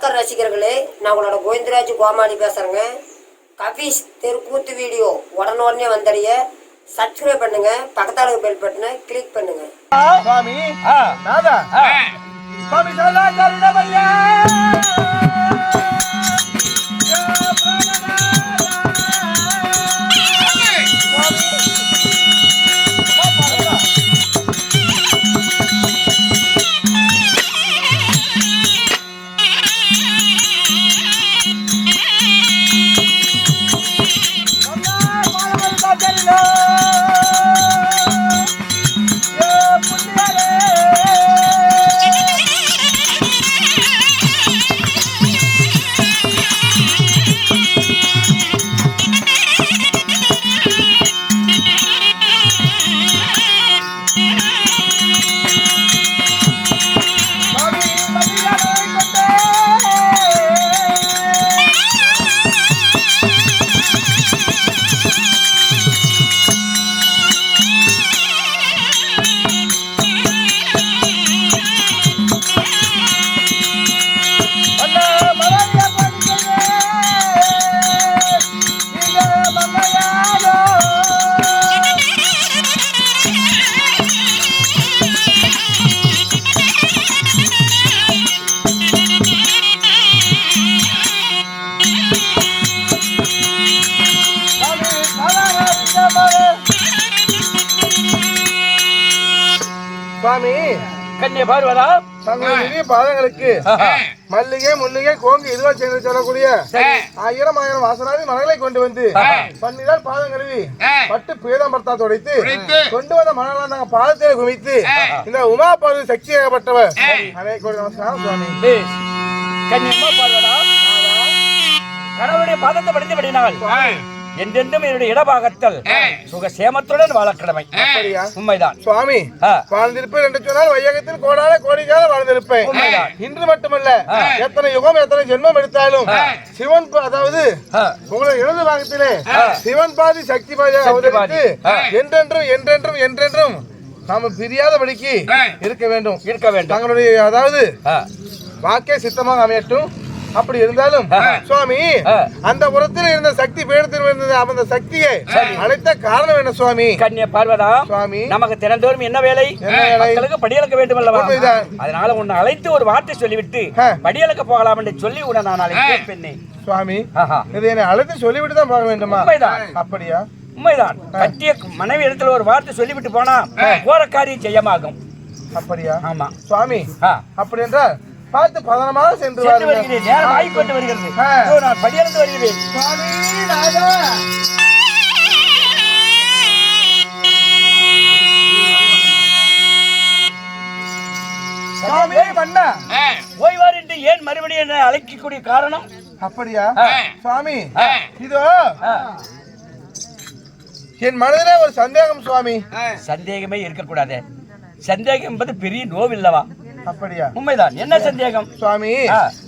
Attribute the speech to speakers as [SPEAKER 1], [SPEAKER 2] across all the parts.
[SPEAKER 1] ரசிகர்களே நான் உங்களோட கோவிந்தராஜ் கோமாளி பேசுகிறேங்க கபீஸ் தெருக்கூத்து வீடியோ உடனே வந்தடைய சப்ஸ்கிரைப் பண்ணுங்க பக்கத்தாளு பெல் பட்டனை கிளிக் பண்ணுங்க.
[SPEAKER 2] சுவாமி நாதா சுவாமி சரணமையா சுவாமி.
[SPEAKER 3] கன்னிய பார்வதா
[SPEAKER 2] தங்களுடைய பாதங்களுக்கு மல்லிகை முல்லிகை கோங்கு இதுவா சேர்ந்து சொல்லக்கூடிய ஆயிரம் ஆயிரம் வாசனாதி மலர்களை கொண்டு வந்து பன்னிரல் பாதம் கழுவி பட்டு பீதாம்பர்த்தா துடைத்து கொண்டு வந்த மலர்களை நாங்க பாதத்தை குவித்து இந்த உமா பார்வதி சக்தி ஏகப்பட்டவர். அதே கூட நமஸ்காரம் சுவாமி.
[SPEAKER 3] பேஸ். கன்னியம்மா பார்வதா கடவுளுடைய பாதத்தை படித்தபடினால் என்றென்றும் என்னுடைய இடபாகத்தில் சுகசேமத்துடன் வாழக்கிழமை
[SPEAKER 2] அப்படியா?
[SPEAKER 3] உண்மைதான்.
[SPEAKER 2] சுவாமி. வாழ்ந்திருப்பேன் என்று சொன்னால் வையகத்தில் கோடான கோடிக்கால வாழ்ந்திருப்பேன்.
[SPEAKER 3] உண்மைதான்.
[SPEAKER 2] இன்று மட்டுமல்ல எத்தனை யுகம் எத்தனை ஜென்மம் எடுத்தாலும் சிவன் அதாவது
[SPEAKER 3] ஆ.
[SPEAKER 2] உங்களுடைய இடது பாகத்திலே சிவன் பாதி சக்தி பாதி. என்றென்றும் என்றென்றும் என்றென்றும் நாம பிரியாதபடிக்கு இருக்க வேண்டும்.
[SPEAKER 3] இருக்க வேண்டும்.
[SPEAKER 2] தங்களுடைய அதாவது வாக்கே சித்தமாக அமையட்டும். அப்படி இருந்தாலும். சுவாமி. அந்த புறத்தில் இருந்த சக்தி பேடத்தில் இருந்தது அந்த சக்தியை அழைத்த காரணம் என்ன சுவாமி
[SPEAKER 3] கன்னிய பார்வதா
[SPEAKER 2] சுவாமி
[SPEAKER 3] நமக்கு தினந்தோறும் என்ன வேலை? மக்களுக்கு படியளக்க வேண்டும் அல்லவா. அதனால உன்னை அழைத்து ஒரு வார்த்தை சொல்லிவிட்டு
[SPEAKER 2] ஆ.
[SPEAKER 3] படியளக்க போகலாம் என்று சொல்லி உன்னை நான் அழைத்தேன் பெண்ணே
[SPEAKER 2] சுவாமி. இது என்னை அழைத்து சொல்லிவிட்டு தான் பார்க்க வேண்டுமா. அப்படியா
[SPEAKER 3] உண்மைதான் கட்டிய மனைவி இடத்துல ஒரு வார்த்தை சொல்லிவிட்டு போனா போற காரியம் ஜெயமாகும்
[SPEAKER 2] அப்படியா
[SPEAKER 3] ஆமா
[SPEAKER 2] சுவாமி. அப்படி என்றால் பார்த்து பதனமாக சென்று.
[SPEAKER 3] வருகிறேன். நேரம் ஆகிக்கொண்டு வருகிறது. நான் படியளந்து வருகிறேன்.
[SPEAKER 2] சுவாமி நாதா. சுவாமி மன்னா.
[SPEAKER 3] ஓய்வார் என்று ஏன் மறுபடியும் என்னை அழைக்கக்கூடிய காரணம்?
[SPEAKER 2] அப்படியா. சுவாமி. இதோ. என் மனதிலே ஒரு சந்தேகம் சுவாமி.
[SPEAKER 3] சந்தேகமே இருக்கக்கூடாது. சந்தேகம் என்பது பெரிய நோவில்லவா?
[SPEAKER 2] அப்படியா?
[SPEAKER 3] உண்மைதான். என்ன சந்தேகம்?
[SPEAKER 2] சுவாமி.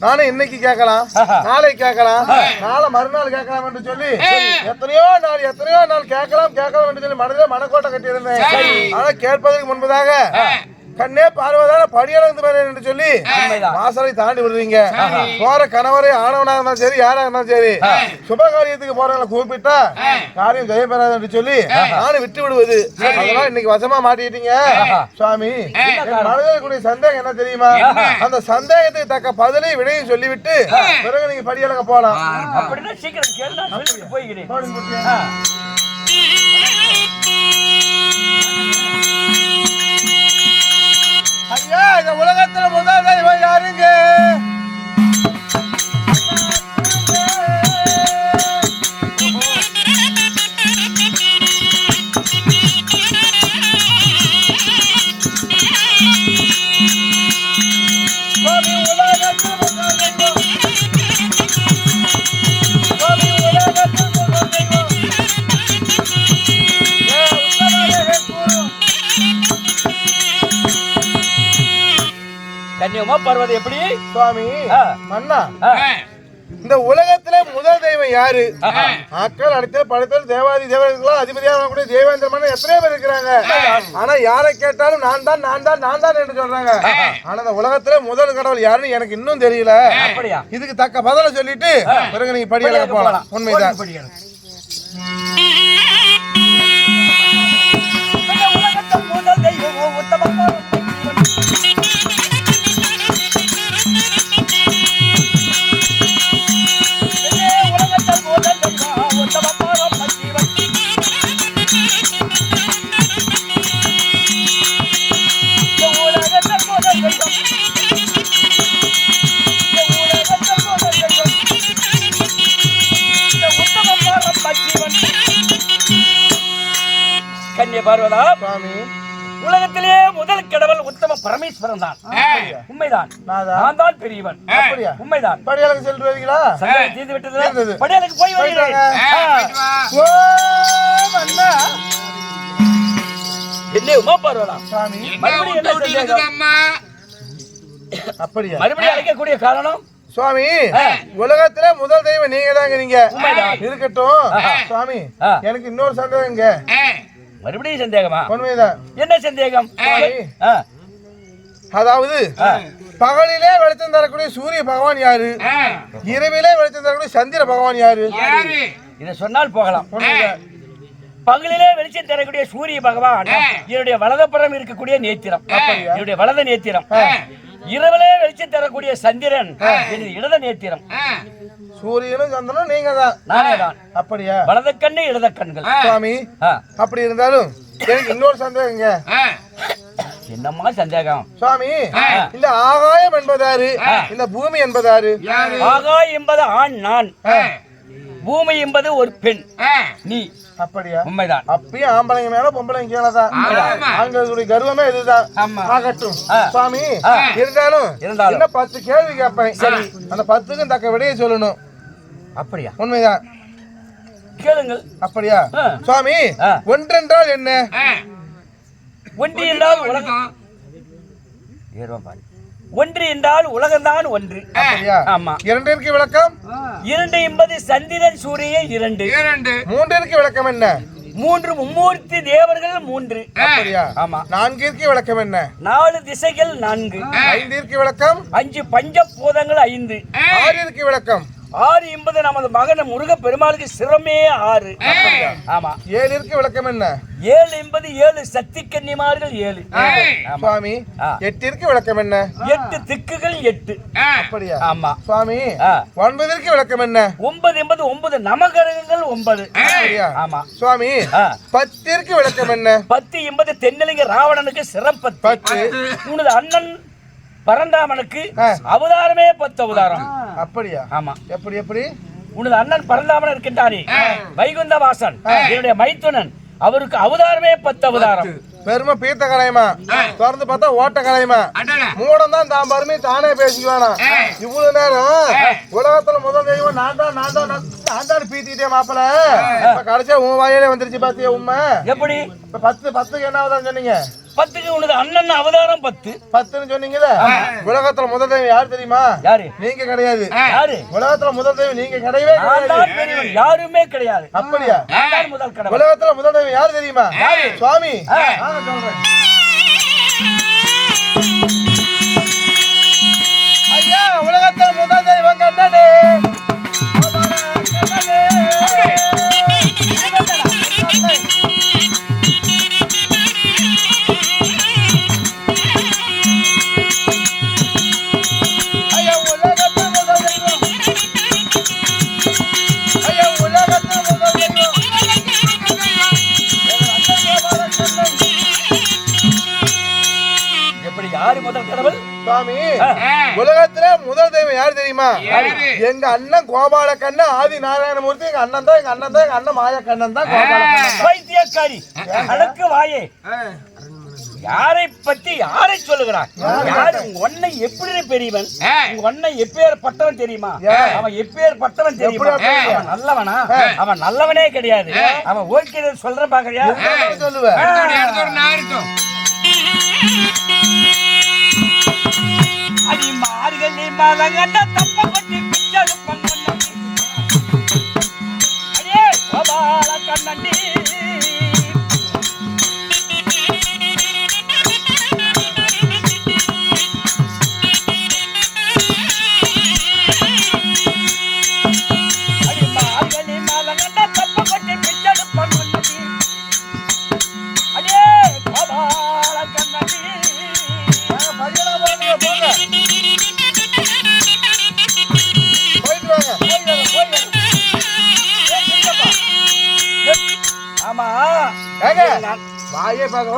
[SPEAKER 2] நானும் இன்னைக்கு கேட்கலாம். நாளை கேட்கலாம். நாளை மறுநாள் கேட்கலாம் என்று சொல்லி எத்தனையோ நாள் எத்தனையோ நாள் கேட்கலாம் கேட்கலாம் என்று சொல்லி மனதிலே மனக்கோட்டை கட்டியிருந்தேன். ஆனா கேட்பதற்கு முன்பதாக கண்ணே பார்வதான படியளந்து வரேன் என்று சொல்லி. வாசலை தாண்டி விடுறீங்க போற கணவரே ஆணவனா இருந்தாலும் சரி யாரா இருந்தாலும் சரி சுப காரியத்துக்கு போறவங்களை கூப்பிட்டா காரியம் ஜெயம் பெறாது என்று சொல்லி நானும் விட்டு விடுவது. அதெல்லாம் இன்னைக்கு வசமா மாட்டிட்டீங்க சுவாமி மனதில் கூடிய சந்தேகம் என்ன தெரியுமா? அந்த சந்தேகத்துக்கு தக்க பதிலை விடையும் சொல்லிவிட்டு பிறகு நீங்க படியலங்க போலாம்.
[SPEAKER 3] அப்படின்னா சீக்கிரம் கேளு நான் சொல்லிவிட்டு போய்கிறேன்
[SPEAKER 2] போடுங்க, போடுங்க.
[SPEAKER 3] ஆ.
[SPEAKER 2] ஐயா இந்த உலகத்துல முதல்ல இவன் யாருங்க? சுவாமி. மன்னா. இந்த உலகத்திலே முதல் தெய்வம் யாரு? ஆக்கள் அடித்தல் படைத்தல் தேவாதி தேவர்களும் அதிபதியாக கூட தேவேந்திரமான எத்தனை பேர் இருக்கிறாங்க. ஆனா யாரை கேட்டாலும் நான் தான் நான் தான் நான் தான் என்று சொல்றாங்க. ஆனா இந்த உலகத்திலே முதல் கடவுள் யாருன்னு எனக்கு இன்னும் தெரியல.
[SPEAKER 3] அப்படியா?
[SPEAKER 2] இதுக்கு தக்க பதில சொல்லிட்டு பிறகு நீங்க படியல போலாம். உண்மைதான்.
[SPEAKER 3] உலகத்தில் முதல் தெய்வம் உத்தமமான உலகத்திலே முதல் கடவுள் உத்தம பரமேஸ்வரன் தான். உண்மைதான். நான் தான் பெரியவன்.
[SPEAKER 2] அப்படியா?
[SPEAKER 3] உண்மைதான்.
[SPEAKER 2] படியாளுக்கு சென்று வருவீங்களா?
[SPEAKER 3] சந்தேகம் தீர்ந்து விட்டது. படியாளுக்கு போய் வருகிறேன். என்ன உமா பார்வதா
[SPEAKER 2] சாமி
[SPEAKER 3] மறுபடியும் என்ன சந்தேகம்?
[SPEAKER 2] அப்படியா?
[SPEAKER 3] மறுபடியும் அழைக்கக்கூடிய காரணம்?
[SPEAKER 2] சுவாமி உலகத்திலே முதல் தெய்வம் நீங்க தாங்க நீங்க.
[SPEAKER 3] உண்மைதான்.
[SPEAKER 2] இருக்கட்டும். சுவாமி. எனக்கு இன்னொரு சந்தேகங்க
[SPEAKER 3] மறுபடியும் சந்தேகமா?
[SPEAKER 2] உண்மைதான்
[SPEAKER 3] என்ன சந்தேகம்.
[SPEAKER 2] அதாவது பகலிலே வெளிச்சம் தரக்கூடிய சூரிய பகவான் யாரு? இரவிலே வெளிச்சம் தரக்கூடிய சந்திர பகவான் யாரு?
[SPEAKER 3] இதை சொன்னால் போகலாம். பகலிலே வெளிச்சம் தரக்கூடிய சூரிய பகவான் என்னுடைய வலதப்புறம் இருக்கக்கூடிய நேத்திரம். என்னுடைய வலத நேத்திரம். இரவிலே வெளிச்சம் தரக்கூடிய சந்திரன் இடத நேத்திரம்.
[SPEAKER 2] சூரியனும் சந்திரனும் நீங்க தான்
[SPEAKER 3] நானே தான்
[SPEAKER 2] அப்படியா?
[SPEAKER 3] வலத கண்ணு இடத கண்கள்
[SPEAKER 2] சுவாமி. அப்படி இருந்தாலும் எனக்கு இன்னொரு சந்தேகங்க
[SPEAKER 3] என்னம்மா சந்தேகம்?
[SPEAKER 2] சுவாமி இந்த ஆகாயம் என்பதாரு இந்த பூமி என்பதாரு?
[SPEAKER 3] ஆகாய் என்பது ஆண் நான். பூமி என்பது ஒரு பெண். நீ.
[SPEAKER 2] அப்படியா?
[SPEAKER 3] உண்மைதான்.
[SPEAKER 2] அப்பயும் ஆம்பளைங்க மேல பொம்பளைங்க கீழதான் ஆண்களுடைய கர்வமே இதுதான். ஆகட்டும். சுவாமி இருந்தாலும்
[SPEAKER 3] இருந்தாலும்.
[SPEAKER 2] பத்து கேள்வி கேட்பேன். சரி. அந்த பத்துக்கும் தக்க விடையை சொல்லணும்.
[SPEAKER 3] அப்படியா?
[SPEAKER 2] உண்மைதான்.
[SPEAKER 3] கேளுங்கள்.
[SPEAKER 2] அப்படியா. சுவாமி. ஒன்றென்றால் என்ன?
[SPEAKER 3] ஒன்று என்றால் உலகம். ஒன்று என்றால் உலகம்தான் ஒன்று.
[SPEAKER 2] அப்படியா?
[SPEAKER 3] ஆமா.
[SPEAKER 2] இரண்டிற்கு விளக்கம்?
[SPEAKER 3] இரண்டு என்பது சந்திரன் சூரியன் இரண்டு.
[SPEAKER 2] மூன்றிற்கு விளக்கம் என்ன?
[SPEAKER 3] மூன்று மும்மூர்த்தி தேவர்கள் மூன்று.
[SPEAKER 2] அப்படியா?
[SPEAKER 3] ஆமா.
[SPEAKER 2] நான்கிற்கு விளக்கம் என்ன?
[SPEAKER 3] நாலு திசைகள் நான்கு.
[SPEAKER 2] ஐந்திற்கு விளக்கம்?
[SPEAKER 3] அஞ்சு பஞ்சபூதங்கள் ஐந்து.
[SPEAKER 2] ஆறிற்கு விளக்கம்?
[SPEAKER 3] ஆறு என்பது நமது மகன் முருக பெருமாளுக்கு சிரமே ஆறு ஆமா.
[SPEAKER 2] ஏழிற்கு விளக்கம் என்ன?
[SPEAKER 3] ஏழு என்பது ஏழு சக்தி கன்னிமார்கள் ஏழு. ஆமா.
[SPEAKER 2] சுவாமி
[SPEAKER 3] ஆ.
[SPEAKER 2] எட்டிற்கு விளக்கம் என்ன?
[SPEAKER 3] எட்டு திக்குகள் எட்டு.
[SPEAKER 2] அப்படியா?
[SPEAKER 3] ஆமா.
[SPEAKER 2] சுவாமி
[SPEAKER 3] ஆ.
[SPEAKER 2] ஒன்பதிற்கு விளக்கம் என்ன?
[SPEAKER 3] ஒன்பது என்பது ஒன்பது நவகிரகங்கள் ஒன்பது.
[SPEAKER 2] அப்படியா?
[SPEAKER 3] ஆமா.
[SPEAKER 2] சுவாமி
[SPEAKER 3] ஆ.
[SPEAKER 2] பத்திற்கு விளக்கம் என்ன?
[SPEAKER 3] பத்து என்பது தென்னலிங்க ராவணனுக்கு சிறப்பத்து
[SPEAKER 2] பத்து.
[SPEAKER 3] உனது அண்ணன் பரந்தாமனுக்கு. அவதாரமே பத்து அவதாரம்.
[SPEAKER 2] அப்படியா?
[SPEAKER 3] ஆமா.
[SPEAKER 2] எப்படி எப்படி?
[SPEAKER 3] உனது அண்ணன் பரந்தாமன் இருக்கின்றானே. வைகுந்த வாசன் என்னுடைய மைத்துனன். அவருக்கு அவதாரமே பத்து அவதாரம்.
[SPEAKER 2] பெருமை பீத்த கலையமா திறந்து பார்த்தா ஓட்ட கலையமா மூடம் தான் தான் பருமை தானே பேசிக்குவானா இவ்வளவு நேரம் உலகத்துல முதல் தெய்வம் நான் தான் நான் தான் நான் தான் பீத்திட்டே மாப்பிள. கடைசியா உன் வாயிலே வந்துருச்சு பாத்தியா உண்மை
[SPEAKER 3] எப்படி?
[SPEAKER 2] இப்ப பத்து பத்துக்கு என்ன சொன்னீங்க?
[SPEAKER 3] பத்துக்கு உனது அண்ணன் அவதாரம் பத்து.
[SPEAKER 2] பத்துன்னு சொன்னீங்கல்ல? உலகத்துல முதல் தெய்வம் யார் தெரியுமா?
[SPEAKER 3] யாரு?
[SPEAKER 2] நீங்க கிடையாது.
[SPEAKER 3] யாரு?
[SPEAKER 2] உலகத்துல முதல் தெய்வம் நீங்க கிடையவே கிடையாது.
[SPEAKER 3] யாருமே கிடையாது.
[SPEAKER 2] அப்படியா?
[SPEAKER 3] முதல் கடவுள்.
[SPEAKER 2] உலகத்துல முதல் தெய்வம் யார் தெரியுமா? சுவாமி. சொல்றேன். ஐயா உலகத்துல முதல் தெய்வம் கண்ணனே சுவாமி உலகத்துல முதல் தெய்வம் யார் தெரியுமா? எங்க அண்ணன் கோபால கண்ணன் ஆதி நாராயணமூர்த்தி எங்க அண்ணன் தான் எங்க அண்ணன் தான் எங்க அண்ணன் மாய கண்ணன் தான்
[SPEAKER 3] பைத்தியக்காரி. அடக்கு வாயே. யாரை பத்தி யாரை சொல்லுகிறான் யாரு உங்க ஒன்னை எப்படி பெரியவன்? உங்க ஒன்னை எப்பேர் பட்டவன் தெரியுமா அவன் எப்பேர் பட்டவன் தெரியுமா அவன் நல்லவனா? அவன் நல்லவனே கிடையாது. அவன் ஓகே சொல்ற பாக்குறியா?
[SPEAKER 2] சொல்லுவேன்
[SPEAKER 3] ஆடி மார்கழி மலகண்ட தப்பப்பட்டு பிச்சடுப்பம் கொண்டே கோபால
[SPEAKER 2] கண்ணண்டி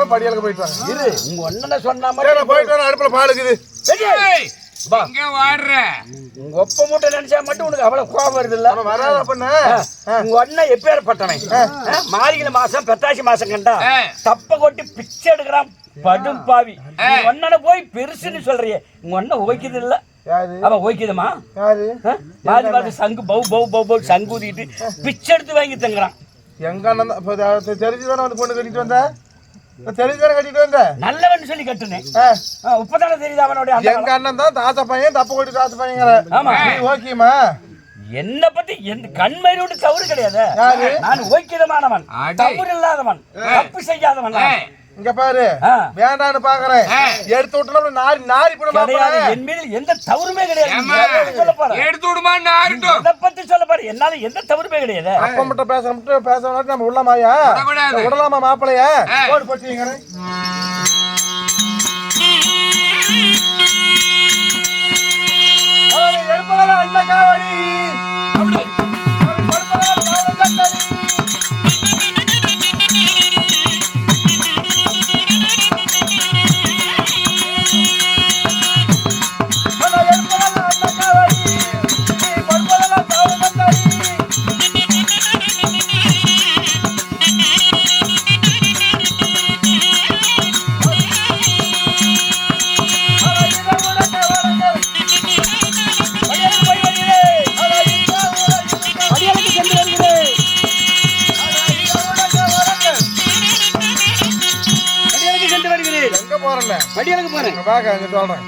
[SPEAKER 2] பார்க்காம படியாளுக்கு போயிட்டு வாங்க.
[SPEAKER 3] இரு உங்க ஒண்ணனை சொன்னா மட்டும்
[SPEAKER 2] போயிட்டு வரேன் அடுப்புல பால் இருக்குது.
[SPEAKER 3] சரி. வா.
[SPEAKER 4] இங்க வாடுற.
[SPEAKER 3] உங்க ஒப்ப மூட்டை நினைச்சா மட்டும் உனக்கு அவ்வளவு கோபம் வருது இல்ல
[SPEAKER 2] வராத அப்படின்னா
[SPEAKER 3] உங்க அண்ணன் எப்பேற்பட்டவன் ஆ, மார்கழி மாசம் பெத்தாசி மாசம் கண்டா. தப்ப கொட்டி பிச்சை எடுக்கிறான் படும் பாவி. அண்ணனை போய் பெருசுன்னு சொல்றியே. உங்க அண்ணன் ஓய்க்குது இல்ல
[SPEAKER 2] யாரு?
[SPEAKER 3] அவன் ஓய்க்குதுமா? மாறி மாறி சங்கு பவு பவு பவு பவு சங்கு ஊதிட்டு பிச்சை எடுத்து வாங்கி தங்குறான்.
[SPEAKER 2] எங்க அண்ணன் தெரிஞ்சுதானே வந்து பொண்ணு கட்டிட்டு வந்த? தெரிஞ்சுதானே கட்டிட்டு வந்த?
[SPEAKER 3] நல்லவன் சொல்லி கட்டுனேன். உப்பதானே தெரியுது அவனுடைய
[SPEAKER 2] எங்க அண்ணன் தான் தாத்தா பையன் தப்பு கொட்டி தாத்தா பையங்கிற
[SPEAKER 3] ஆமா.
[SPEAKER 2] நீ ஓகேமா
[SPEAKER 3] என்ன பத்தி எந்த கண்மையோடு தவறு கிடையாது? நான் ஓய்க்கிதமானவன்
[SPEAKER 4] அடே.
[SPEAKER 3] தவறு இல்லாதவன். தப்பு செய்யாதவன்.
[SPEAKER 2] இங்க பாரு.
[SPEAKER 3] ஆ.
[SPEAKER 2] வேண்டான்னு பாக்குறேன். எடுத்து விட்டோம்னா நாரி நாரி போட
[SPEAKER 3] கிடையாது. என் மீது எந்த தவறுமே கிடையாது.
[SPEAKER 4] எடுத்து விடுமான்னு ஆறட்டும்
[SPEAKER 3] இதை பத்தி சொல்ல பாரு என்னால எந்த தவறுமே கிடையாது.
[SPEAKER 2] அப்ப மட்டும் பேச மட்டும் பேச மாட்டோம் நம்ம உள்ளமாயா. விடலாமா மாப்பிளைய. போடு போட்டீங்க காவடி. அப்படி. எங்க போறேன் இங்க பாக்க அங்க சொல்றேன்.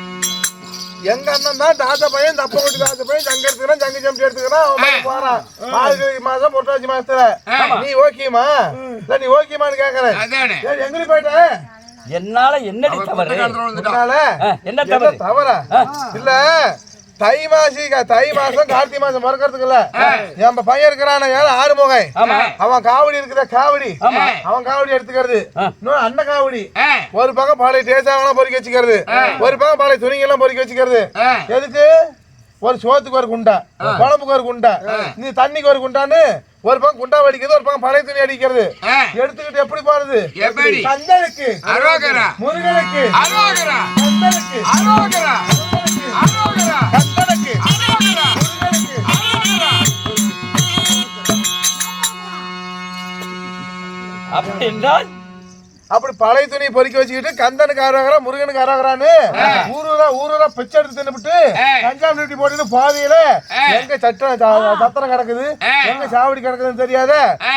[SPEAKER 2] எங்க அண்ணன் தான் தாத்தா பையன் தப்ப கொட்டி தாத்தா பையன் சங்க எடுத்துக்கிறான் சங்க ஜம்பி எடுத்துக்கிறான் அவன் போறான். மார்கழி மாசம் புரட்டாசி மாசத்துல நீ ஓகேமா இல்ல நீ ஓகேமான்னு கேக்குறேன்.
[SPEAKER 4] அதானே.
[SPEAKER 2] சரி எங்களுக்கு போயிட்டேன்
[SPEAKER 3] என்னால என்னடி தவறு? என்ன
[SPEAKER 2] என்ன
[SPEAKER 3] தவறு?
[SPEAKER 2] தவறா? இல்ல தை மாசி தை மாசம் கார்த்திகை மாசம் மறக்கிறதுக்கு இல்ல என் பையன் இருக்கிறான ஏழு ஆறு முகை? அவன் காவடி இருக்குதா காவடி. அவன் காவடி எடுத்துக்கிறது. இன்னொரு அண்ணன் காவடி. ஒரு பக்கம் பாலை டேசாவெல்லாம் பொறுக்கி வச்சுக்கிறது. ஒரு பக்கம் பாலை துணிங்கெல்லாம் பொறுக்கி வச்சுக்கிறது. எதுக்கு? ஒரு சோத்துக்கு ஒரு குண்டா குழம்புக்கு ஒரு குண்டா நீ தண்ணிக்கு ஒரு குண்டான்னு ஒரு பக்கம் குண்டா வடிக்கிறது ஒரு பக்கம் பழைய துணி அடிக்கிறது. எடுத்துக்கிட்டு எப்படி போறது? கந்தனுக்கு. முருகனுக்கு.
[SPEAKER 4] அரோகரா.
[SPEAKER 2] கந்தனுக்கு.
[SPEAKER 3] அப்படி என்றால்?
[SPEAKER 2] அப்படி பழைய துணி பொறுக்கி வச்சுக்கிட்டு கந்தனுக்கு அரோகரா முருகனுக்கு அரோகரான்னு ஊரூரா ஊரூரா பிச்சை எடுத்து தின்னுபிட்டு. கஞ்சாம் டியூட்டி போட்டுட்டு பாதியில எங்க சட்டம் சத்திரம் கிடக்குது. எங்க சாவடி கிடக்குதுன்னு தெரியாத.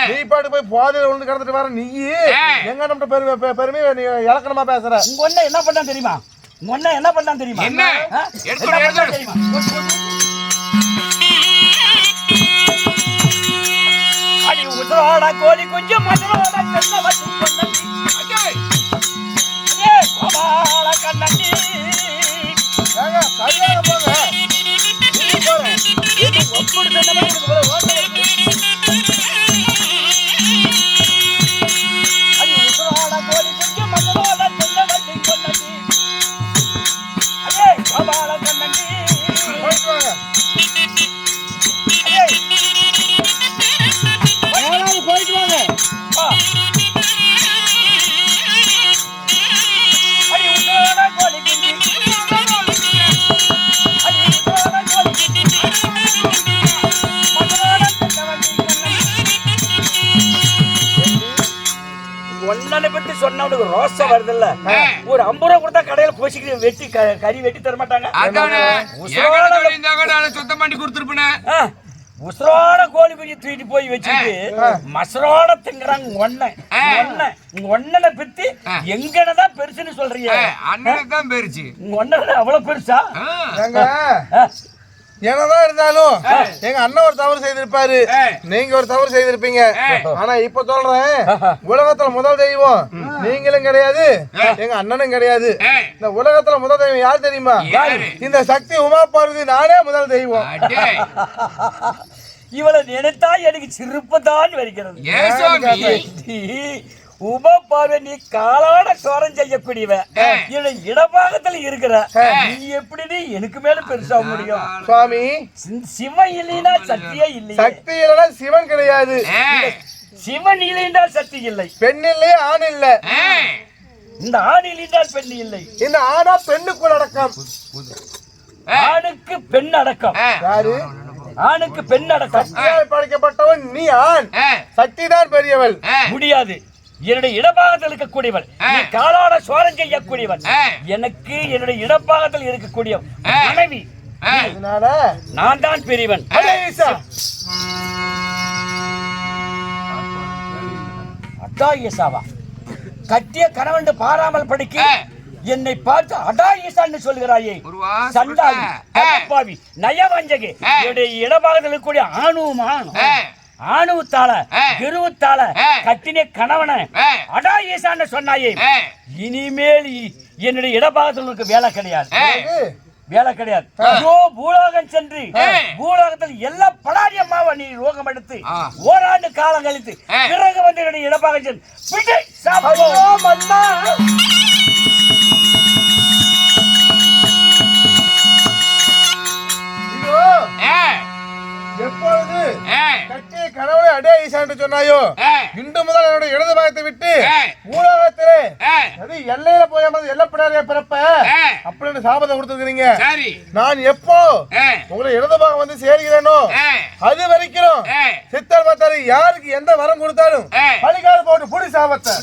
[SPEAKER 2] நீ பாட்டு போய் பாதியில விழுந்து கிடந்துட்டு வர நீ. எங்க நம்ம பெருமை பெ- பெருமையை நீ இலக்கணமா பேசுற?
[SPEAKER 3] உங்க அண்ணன் என்ன பண்ணான் தெரியுமா? உங்க என்ன பண்ணான் தெரியுமா?
[SPEAKER 4] என்ன?
[SPEAKER 3] என்ன தெரியுமா? உசுரோட கோழி குஞ்சு மதுரோட கண்ண வச்சு அடே கோபால
[SPEAKER 2] ஏங்க, சரியான
[SPEAKER 3] ரோசம் வருதுல்ல? ஒரு ஐம்பது ரூபா கொடுத்தா கடையில பொசிக்கிட்டு வெட்டி கறி வெட்டி தர மாட்டாங்க.
[SPEAKER 4] சுத்தம் பண்ணி கொடுத்துருப்பேன்?
[SPEAKER 3] உசுரோட கோழி குஞ்சு தூக்கிட்டு போய் வச்சுட்டு மசரோட திங்குறாங்க ஒன்ன ஒன்ன உங்க ஒன்னனை பத்தி எங்கனதான் பெருசுன்னு சொல்றீங்க
[SPEAKER 4] அண்ணனுக்கு தான் போயிருச்சு
[SPEAKER 3] உங்க ஒன்னனை அவ்வளவு பெருசா?
[SPEAKER 2] என்னதான் இருந்தாலும் எங்க அண்ணன் ஒரு தவறு செய்திருப்பாரு. நீங்க ஒரு தவறு செய்திருப்பீங்க. ஆனா இப்ப சொல்றேன் உலகத்துல முதல் தெய்வம் நீங்களும் கிடையாது எங்க அண்ணனும் கிடையாது. இந்த உலகத்துல முதல் தெய்வம் யார் தெரியுமா? இந்த சக்தி உமா பார்வதி நானே முதல் தெய்வம்.
[SPEAKER 3] இவளை நினைத்தா எனக்கு சிரிப்புதான் வருகிறது உப பார்வை நீ காலாட சோரம் செய்யக்கூடியவ. இடபாகத்துல இருக்கிற. நீ எப்படி நீ எனக்கு மேல பெருசா முடியும்?
[SPEAKER 2] சுவாமி.
[SPEAKER 3] சிவன் இல்லைன்னா சக்தியே இல்லையே.
[SPEAKER 2] சக்தி இல்லைன்னா சிவன் கிடையாது.
[SPEAKER 3] சிவன் இணைந்தால் சக்தி இல்லை.
[SPEAKER 2] பெண் இல்லையே ஆண் இல்ல.
[SPEAKER 3] இந்த ஆண் இணைந்தால் பெண் இல்லை.
[SPEAKER 2] இந்த ஆணா பெண்ணுக்குள் அடக்கம்.
[SPEAKER 3] ஆணுக்கு பெண் அடக்கம்.
[SPEAKER 2] யாரு?
[SPEAKER 3] ஆணுக்கு பெண் அடக்கம்.
[SPEAKER 2] படைக்கப்பட்டவன் நீ ஆண். சக்தி தான் பெரியவள்.
[SPEAKER 3] முடியாது. என்னுடைய இடபாகத்தில் இருக்கக்கூடியவன் நீ காலாட சோரம் செய்யக்கூடியவன். எனக்கு என்னுடைய இடபாகத்தில் இருக்கக்கூடிய. மனைவி.
[SPEAKER 2] அதனால
[SPEAKER 3] நான் தான் பெரியவன் அட்டா ஈசாவா கட்டிய கணவன் பாராமல் படிக்க. என்னை பார்த்து அடா ஈசான்னு சொல்கிறாயே. பாவி நயவஞ்சகி. என்னுடைய இடபாகத்தில் இருக்கக்கூடிய ஆணுவும் ஆணும்
[SPEAKER 4] ஆ.
[SPEAKER 3] ஆணுவத்தால. கிருவத்தால. கட்டின கணவனை. அடா ஈசான்னு சொன்னாயே. இனிமேல் என்னுடைய இடபாகத்தில் உனக்கு வேலை கிடையாது. வேலை கிடையாது ஐயோ பூலோகம் சென்று. பூலோகத்தில் எல்லா படாரியம்மாவை நீ ரோகம் எடுத்து. ஓராண்டு காலம் கழித்து. பிறகு வந்து என்னுடைய இடபாகம் சென்று
[SPEAKER 2] சொன்னாயோ. இன்று முதல் என்னுடைய இடது பாகத்தை விட்டு. ஊடகத்திலே. அது எல்லையில போய் எல்லப்படாதே பிறப்ப. அப்படின்னு சாபத்தை கொடுத்துருக்கீங்க நான் எப்போ. உங்களை இடது பாகம் வந்து சேர்கிறேனோ. அது வரைக்கும். சித்தர் பார்த்தாரு யாருக்கு எந்த வரம் கொடுத்தாலும்
[SPEAKER 4] ஆ.
[SPEAKER 2] பலிகால போட்டு
[SPEAKER 4] புடி சாபத்தை.